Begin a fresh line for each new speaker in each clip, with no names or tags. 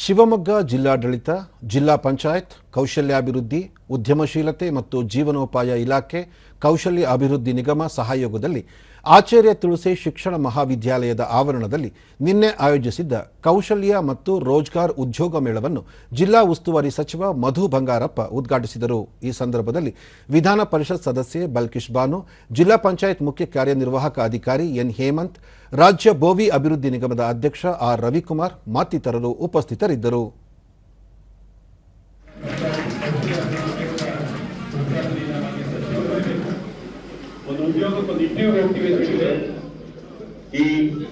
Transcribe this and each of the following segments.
ಶಿವಮೊಗ್ಗ ಜಿಲ್ಲಾಡಳಿತ ಜಿಲ್ಲಾ ಪಂಚಾಯತ್ ಕೌಶಲ್ಯಾಭಿವೃದ್ಧಿ, ಉದ್ಯಮಶೀಲತೆ ಮತ್ತು ಜೀವನೋಪಾಯ ಇಲಾಖೆ ಕೌಶಲ್ಯ ಅಭಿವೃದ್ಧಿ ನಿಗಮ ಸಹಯೋಗದಲ್ಲಿ ಆಚಾರ್ಯ ತುಳಸಿ ಶಿಕ್ಷಣ ಮಹಾವಿದ್ಯಾಲಯದ ಆವರಣದಲ್ಲಿ ನಿನ್ನೆ ಆಯೋಜಿಸಿದ್ದ ಕೌಶಲ್ಯ ಮತ್ತು ರೋಜ್ಗಾರ್ ಉದ್ಯೋಗ ಮೇಳವನ್ನು ಜಿಲ್ಲಾ ಉಸ್ತುವಾರಿ ಸಚಿವ ಮಧು ಬಂಗಾರಪ್ಪ ಉದ್ಘಾಟಿಸಿದರು. ಈ ಸಂದರ್ಭದಲ್ಲಿ ವಿಧಾನ ಪರಿಷತ್ ಸದಸ್ಯೆ ಬಲ್ಕಿಶ್ ಬಾನು, ಜಿಲ್ಲಾ ಪಂಚಾಯತ್ ಮುಖ್ಯ ಕಾರ್ಯನಿರ್ವಾಹಕ ಅಧಿಕಾರಿ ಎನ್ ಹೇಮಂತ್, ರಾಜ್ಯ ಬೋವಿ ಅಭಿವೃದ್ಧಿ ನಿಗಮದ ಅಧ್ಯಕ್ಷ ಆರ್ ರವಿಕುಮಾರ್ ಮತ್ತಿತರರು ಉಪಸ್ಥಿತರಿದ್ದರು.
ಒಂದು ಉದ್ಯೋಗಕ್ಕೊಂದು ಇಂಟರ್ವ್ಯೂ ಹೋಗ್ತೀವಿ ಅಂತ ಹೇಳಿದ್ರೆ, ಈ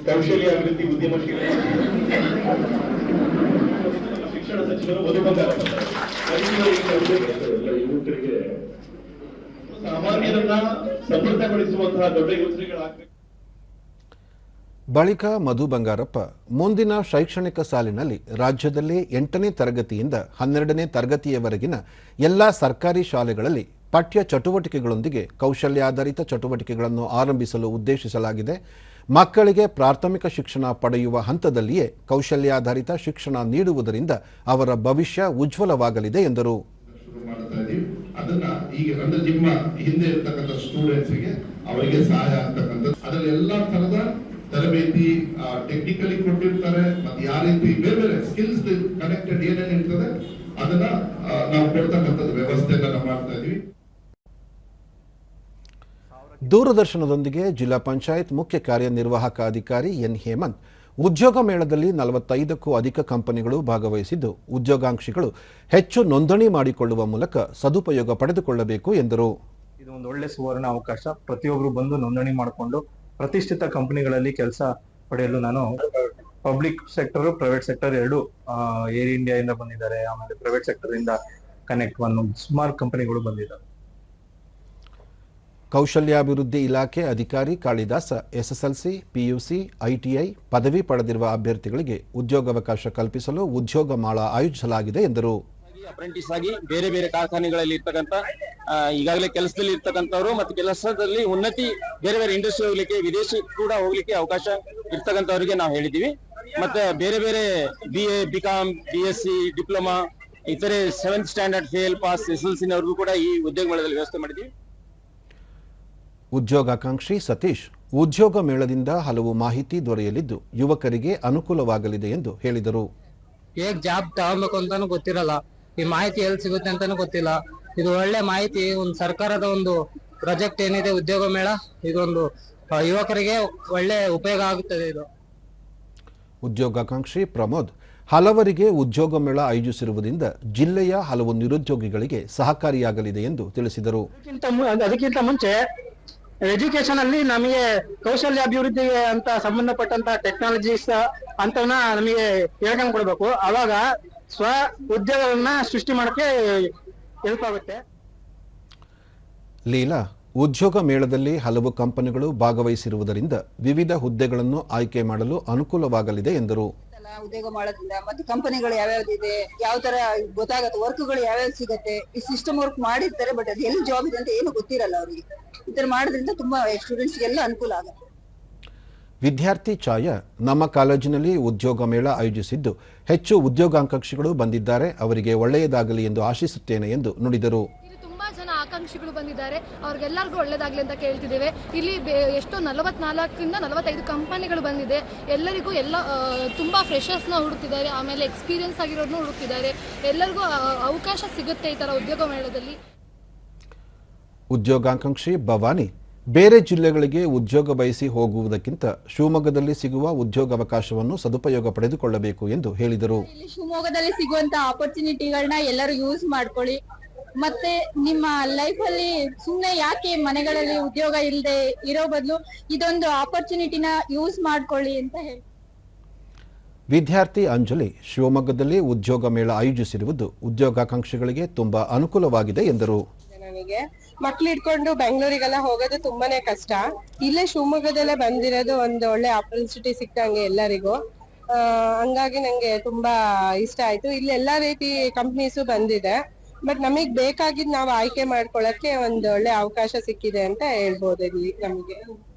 ಕೌಶಲ್ಯ ಅಭಿವೃದ್ಧಿ ಉದ್ಯಮಶೀಲ ಶಿಕ್ಷಣ ಸಚಿವರು ಎಲ್ಲ ಯುವಕರಿಗೆ ಸಾಮಾನ್ಯರನ್ನ ಸಮೃದ್ಧಗೊಳಿಸುವಂತಹ ದೊಡ್ಡ ಯೋಜನೆಗಳಾಗಬೇಕು.
ಬಳಿಕ ಮಧು ಬಂಗಾರಪ್ಪ, ಮುಂದಿನ ಶೈಕ್ಷಣಿಕ ಸಾಲಿನಲ್ಲಿ ರಾಜ್ಯದಲ್ಲಿ ಎಂಟನೇ ತರಗತಿಯಿಂದ ಹನ್ನೆರಡನೇ ತರಗತಿಯವರೆಗಿನ ಎಲ್ಲ ಸರ್ಕಾರಿ ಶಾಲೆಗಳಲ್ಲಿ ಪಠ್ಯ ಚಟುವಟಿಕೆಗಳೊಂದಿಗೆ ಕೌಶಲ್ಯಾಧಾರಿತ ಚಟುವಟಿಕೆಗಳನ್ನು ಆರಂಭಿಸಲು ಉದ್ದೇಶಿಸಲಾಗಿದೆ. ಮಕ್ಕಳಿಗೆ ಪ್ರಾಥಮಿಕ ಶಿಕ್ಷಣ ಪಡೆಯುವ ಹಂತದಲ್ಲಿಯೇ ಕೌಶಲ್ಯಾಧಾರಿತ ಶಿಕ್ಷಣ ನೀಡುವುದರಿಂದ ಅವರ ಭವಿಷ್ಯ ಉಜ್ವಲವಾಗಲಿದೆ ಎಂದರು.
ಅದನ್ನ ಈಗ ಅಂದ್ರೆ ನಿಮ್ಮ ಹಿಂದೆ ಇರ್ತಕ್ಕಂಥ ಸ್ಟೂಡೆಂಟ್ಸ್ಗೆ ಅವರಿಗೆ ಸಹಾಯ ಆಗ್ತಕ್ಕಂಥದ್ದು. ಅದರಲ್ಲಿ ಎಲ್ಲಾ ತರದ ತರಬೇತಿ ಟೆಕ್ನಿಕಲಿ ಕೊಟ್ಟಿರ್ತಾರೆ, ಮತ್ತೆ ಯಾವ ರೀತಿ ಬೇರೆ ಬೇರೆ ಸ್ಕಿಲ್ಸ್ ಕನೆಕ್ಟೆಡ್ ಏನೇನು ಇರ್ತದೆ, ಅದನ್ನ ನಾವು ಕೊಡ್ತಕ್ಕಂಥದ್ದು ವ್ಯವಸ್ಥೆಯನ್ನ ಮಾಡ್ತಾ ಇದೀವಿ
ದೂರದರ್ಶನದೊಂದಿಗೆ ಜಿಲ್ಲಾ ಪಂಚಾಯತ್ ಮುಖ್ಯ ಕಾರ್ಯನಿರ್ವಾಹಕ ಅಧಿಕಾರಿ ಎನ್ ಹೇಮಂತ್ ಉದ್ಯೋಗ ಮೇಳದಲ್ಲಿ ನಲವತ್ತೈದಕ್ಕೂ ಅಧಿಕ ಕಂಪನಿಗಳು ಭಾಗವಹಿಸಿದ್ದು ಉದ್ಯೋಗಾಂಕ್ಷಿಗಳು ಹೆಚ್ಚು ನೋಂದಣಿ ಮಾಡಿಕೊಳ್ಳುವ ಮೂಲಕ ಸದುಪಯೋಗ ಪಡೆದುಕೊಳ್ಳಬೇಕು ಎಂದರು.
ಇದು ಒಂದು ಒಳ್ಳೆ ಸುವರ್ಣ ಅವಕಾಶ. ಪ್ರತಿಯೊಬ್ಬರು ಬಂದು ನೋಂದಣಿ ಮಾಡಿಕೊಂಡು ಪ್ರತಿಷ್ಠಿತ ಕಂಪನಿಗಳಲ್ಲಿ ಕೆಲಸ ಪಡೆಯಲು ನಾನು ಪಬ್ಲಿಕ್ ಸೆಕ್ಟರ್, ಪ್ರೈವೇಟ್ ಸೆಕ್ಟರ್ ಎರಡು ಏರ್ ಇಂಡಿಯಾ ಇಂದ ಬಂದಿದ್ದಾರೆ. ಆಮೇಲೆ ಪ್ರೈವೇಟ್ ಸೆಕ್ಟರ್ ಇಂದ ಕನೆಕ್ಟ್ ಒಂದು ಸುಮಾರು ಕಂಪನಿಗಳು ಬಂದಿದ್ದಾರೆ.
ಕೌಶಲ್ಯಾಭಿವೃದ್ಧಿ ಇಲಾಖೆ ಅಧಿಕಾರಿ ಕಾಳಿದಾಸ, ಎಸ್ಎಸ್ಎಲ್ಸಿ, ಪಿಯುಸಿ, ಐಟಿಐ ಪದವಿ ಪಡೆದಿರುವ ಅಭ್ಯರ್ಥಿಗಳಿಗೆ ಉದ್ಯೋಗಾವಕಾಶ ಕಲ್ಪಿಸಲು ಉದ್ಯೋಗ ಮಾಳ ಆಯೋಜಿಸಲಾಗಿದೆ ಎಂದರು.
ಅಪ್ರೆಂಟಿಸ್ ಆಗಿ ಬೇರೆ ಬೇರೆ ಕಾರ್ಖಾನೆಗಳಲ್ಲಿ ಇರ್ತಕ್ಕಂಥ ಈಗಾಗಲೇ ಕೆಲಸದಲ್ಲಿ ಇರ್ತಕ್ಕಂಥವ್ರು ಮತ್ತು ಕೆಲಸದಲ್ಲಿ ಉನ್ನತಿ ಬೇರೆ ಬೇರೆ ಇಂಡಸ್ಟ್ರಿ ಹೋಗ್ಲಿಕ್ಕೆ, ವಿದೇಶಿ ಕೂಡ ಹೋಗ್ಲಿಕ್ಕೆ ಅವಕಾಶ ಇರ್ತಕ್ಕಂಥವ್ರಿಗೆ ನಾವು ಹೇಳಿದೀವಿ ಮತ್ತೆ ಬೇರೆ ಬೇರೆ B A B com B S C diploma, ಇತರೆ seventh standard fail pass S L ಸಿನವ್ರಿಗೂ ಕೂಡ ಈ ಉದ್ಯೋಗ ಮೇಳದಲ್ಲಿ ವ್ಯವಸ್ಥೆ ಮಾಡಿದ್ದೀವಿ.
ಉದ್ಯೋಗಾಕಾಂಕ್ಷಿ ಸತೀಶ್ ಉದ್ಯೋಗ ಮೇಳದಿಂದ ಹಲವು ಮಾಹಿತಿ ದೊರೆಯಲಿದ್ದು ಯುವಕರಿಗೆ ಅನುಕೂಲವಾಗಲಿದೆ ಎಂದು ಹೇಳಿದರು.
ಹೇಗ್ ಜಾಬ್ ತಗೋಬೇಕು ಅಂತಾನು ಗೊತ್ತಿರಲ್ಲ. ಈ ಮಾಹಿತಿ ಎಲ್ಲಿ ಸಿಗುತ್ತೆ ಅಂತಾನು ಗೊತ್ತಿಲ್ಲ. ಇದು ಒಳ್ಳೆ ಮಾಹಿತಿ ಒಂದು ಸರ್ಕಾರದ ಒಂದು ಪ್ರಾಜೆಕ್ಟ್ ಏನಿದೆ ಉದ್ಯೋಗ ಮೇಳ ಇದೊಂದು ಆ, ಯುವಕರಿಗೆ ಒಳ್ಳೆ ಉಪಯೋಗ ಆಗುತ್ತದೆ ಇದು.
ಉದ್ಯೋಗಾಕಾಂಕ್ಷಿ ಪ್ರಮೋದ್ ಹಲವರಿಗೆ ಉದ್ಯೋಗ ಮೇಳ ಆಯೋಜಿಸಿರುವುದರಿಂದ ಜಿಲ್ಲೆಯ ಹಲವು ನಿರುದ್ಯೋಗಿಗಳಿಗೆ ಸಹಕಾರಿಯಾಗಲಿದೆ ಎಂದು ತಿಳಿಸಿದರು.
ಅದಕ್ಕಿಂತ ಮು- ಅದಕ್ಕಿಂತ ಮುಂಚೆ ಎಜುಕೇಶನ್ ಅಲ್ಲಿ ನಮಗೆ ಕೌಶಲ್ಯ ಅಭಿವೃದ್ಧಿಗೆ ಅಂತ ಸಂಬಂಧಪಟ್ಟಂತ ಟೆಕ್ನಾಲಜೀಸ್ ಅಂತವನ್ನ ನಮಗೆ ಹೇಳ್ಕೊಂಡ್ ಕೊಡ್ಬೇಕು. ಅವಾಗ ಸ್ವ ಉದ್ಯೋಗವನ್ನ ಸೃಷ್ಟಿ ಮಾಡಕ್ಕೆ ಹೆಲ್ಪ್ ಆಗುತ್ತೆ.
ಲೀಲಾ, ಉದ್ಯೋಗ ಮೇಳದಲ್ಲಿ ಹಲವು ಕಂಪನಿಗಳು ಭಾಗವಹಿಸಿರುವುದರಿಂದ ವಿವಿಧ ಹುದ್ದೆಗಳನ್ನು ಆಯ್ಕೆ ಮಾಡಲು ಅನುಕೂಲವಾಗಲಿದೆ ಎಂದರು.
ಉದ್ಯೋಗ ಮಾಡೋದ್ರಿಂದ ಮತ್ತೆ ಕಂಪನಿಗಳು ಯಾವ್ಯಾವ್ದು ಇದೆ, ಯಾವ ತರ ಗೊತ್ತಾಗತ್ತೆ, ವರ್ಕ್ಗಳು ಯಾವ್ಯಾವ ಸಿಗತ್ತೆ, ಈ ಸಿಸ್ಟಮ್ ವರ್ಕ್ ಮಾಡಿರ್ತಾರೆ ಬಟ್ ಅದು ಎಲ್ಲಿ ಜಾಬ್ ಇದೆ ಅಂತ ಏನು ಗೊತ್ತಿರಲ್ಲ ಅವರಿಗೆ. ಈ ತರ ಮಾಡೋದ್ರಿಂದ ತುಂಬಾ ಸ್ಟೂಡೆಂಟ್ಸ್ ಎಲ್ಲ ಅನುಕೂಲ ಆಗುತ್ತೆ.
ವಿದ್ಯಾರ್ಥಿ ಛಾಯ ನಮ್ಮ ಕಾಲೇಜಿನಲ್ಲಿ ಉದ್ಯೋಗ ಮೇಳ ಆಯೋಜಿಸಿದ್ದು. ಹೆಚ್ಚು ಉದ್ಯೋಗಾಕಾಂಕ್ಷಿಗಳು ಬಂದಿದ್ದಾರೆ. ಅವರಿಗೆ ಒಳ್ಳೆಯದಾಗಲಿ ಎಂದು ಆಶಿಸುತ್ತೇನೆ ಎಂದು ನುಡಿದರು.
ಆಕಾಂಕ್ಷಿಗಳು ಬಂದಿದ್ದಾರೆ. ಅವ್ರಿಗೆಲ್ಲರಿಗೂ ಒಳ್ಳೇದಾಗ್ಲಿ ಅಂತ ಕೇಳ್ತಿದ್ದೇವೆ. ಇಲ್ಲಿ ಎಷ್ಟೋ ನಲವತ್ನಾಲ್ಕರಿಂದ ನಲವತ್ತೈದು ಕಂಪನಿಗಳು ಬಂದಿದೆ. ಎಲ್ಲರಿಗೂ ಎಲ್ಲ ತುಂಬ ಫ್ರೆಷರ್ಸ್ನ ಹುಡುಕ್ತಿದ್ದಾರೆ. ಆಮೇಲೆ ಎಕ್ಸ್ಪೀರಿಯನ್ಸ್ ಆಗಿರೋದನ್ನು ಹುಡುಕ್ತಿದ್ದಾರೆ. ಎಲ್ಲರಿಗೂ ಅವಕಾಶ ಸಿಗುತ್ತೆ ಈ ತರ ಉದ್ಯೋಗ ಮೇಳದಲ್ಲಿ.
ಉದ್ಯೋಗಾಕಾಂಕ್ಷಿ ಭವಾನಿ ಬೇರೆ ಜಿಲ್ಲೆಗಳಿಗೆ ಉದ್ಯೋಗ ಬಯಸಿ ಹೋಗುವುದಕ್ಕಿಂತ ಶಿವಮೊಗ್ಗದಲ್ಲಿ ಸಿಗುವ ಉದ್ಯೋಗಾವಕಾಶವನ್ನು ಸದುಪಯೋಗ ಪಡೆದುಕೊಳ್ಳಬೇಕು ಎಂದು ಹೇಳಿದರು.
ಇಲ್ಲಿ ಶಿವಮೊಗ್ಗದಲ್ಲಿ ಸಿಗುವಂತಹ ಆಪರ್ಚುನಿಟಿಗಳನ್ನ ಎಲ್ಲರೂ ಯೂಸ್ ಮಾಡ್ಕೊಳ್ಳಿ. ಮತ್ತೆ ನಿಮ್ಮ ಲೈಫ್ ಅಲ್ಲಿ ಸುಮ್ನೆ ಯಾಕೆ ಮನೆಗಳಲ್ಲಿ ಉದ್ಯೋಗ ಇಲ್ಲದೆ ಇರೋ ಬದಲು ಇದೊಂದು ಆಪರ್ಚುನಿಟಿನ ಯೂಸ್ ಮಾಡ್ಕೊಳ್ಳಿ ಅಂತ ಹೇಳಿ.
ವಿದ್ಯಾರ್ಥಿ ಅಂಜಲಿ ಶಿವಮೊಗ್ಗದಲ್ಲಿ ಉದ್ಯೋಗ ಮೇಳ ಆಯೋಜಿಸಿರುವುದು ಉದ್ಯೋಗಾಕಾಂಕ್ಷಿಗಳಿಗೆ ತುಂಬಾ ಅನುಕೂಲವಾಗಿದೆ ಎಂದರು.
ನನಗೆ ಮಕ್ಳು ಇಟ್ಕೊಂಡು ಬೆಂಗಳೂರಿಗೆಲ್ಲ ಹೋಗೋದು ತುಂಬಾನೇ ಕಷ್ಟ. ಇಲ್ಲೇ ಶಿವಮೊಗ್ಗದಲ್ಲೇ ಬಂದಿರೋದು ಒಂದು ಒಳ್ಳೆ ಆಪರ್ಚುನಿಟಿ ಸಿಕ್ಕಂಗೆ ಎಲ್ಲರಿಗೂ. ಆ, ಹಂಗಾಗಿ ನಂಗೆ ತುಂಬಾ ಇಷ್ಟ ಆಯ್ತು. ಇಲ್ಲಿ ಎಲ್ಲಾ ರೀತಿ ಕಂಪ್ನೀಸು ಬಂದಿದೆ. ಬಟ್ ನಮಗ್ ಬೇಕಾಗಿದ್ ನಾವ್ ಆಯ್ಕೆ ಮಾಡ್ಕೊಳಕ್ಕೆ ಒಂದ್ ಒಳ್ಳೆ ಅವಕಾಶ ಸಿಕ್ಕಿದೆ ಅಂತ ಹೇಳ್ಬೋದು ಇಲ್ಲಿ ನಮಗೆ.